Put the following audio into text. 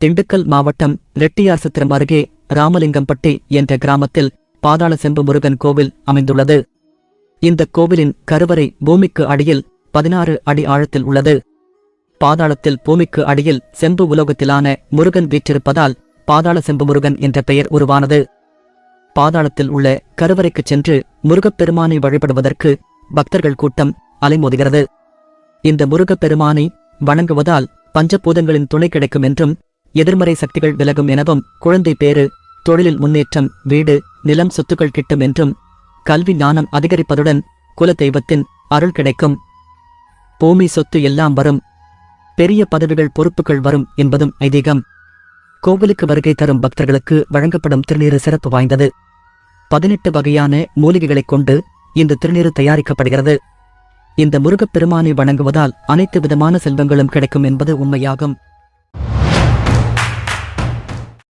திண்டுக்கல் மாவட்டம் ரெட்டியாசத்திரம் அருகே ராமலிங்கம்பட்டி என்ற கிராமத்தில் பாதாள செம்பு முருகன் கோவில் அமைந்துள்ளது. இந்த கோவிலின் கருவறை பூமிக்கு அடியில் பதினாறு அடி ஆழத்தில் உள்ளது. பாதாளத்தில் பூமிக்கு அடியில் செம்பு உலோகத்திலான முருகன் வீற்றிருப்பதால் பாதாள செம்பு முருகன் என்ற பெயர் உருவானது. பாதாளத்தில் உள்ள கருவறைக்குச் சென்று முருகப்பெருமானை வழிபடுவதற்கு பக்தர்கள் கூட்டம் அலைமோதுகிறது. இந்த முருகப்பெருமானை வணங்குவதால் பஞ்சபூதங்களின் துணை கிடைக்கும் என்றும் எதிர்மறை சக்திகள் விலகும் எனவும் குழந்தை பேறு தொழிலில் முன்னேற்றம் வீடு நிலம் சொத்துக்கள் கிட்டும் என்றும் கல்வி ஞானம் அதிகரிப்பதுடன் குல தெய்வத்தின் அருள் கிடைக்கும். பூமி சொத்து எல்லாம் வரும். பெரிய பதவிகள் பொறுப்புகள் வரும் என்பதும் ஐதீகம். கோவிலுக்கு வருகை தரும் பக்தர்களுக்கு வழங்கப்படும் திருநீறு சிறப்பு வாய்ந்தது. பதினெட்டு வகையான மூலிகைகளைக் கொண்டு இந்த திருநீறு தயாரிக்கப்படுகிறது. இந்த முருகப்பெருமானை வணங்குவதால் அனைத்து விதமான செல்வங்களும் கிடைக்கும் என்பது உண்மையாகும்.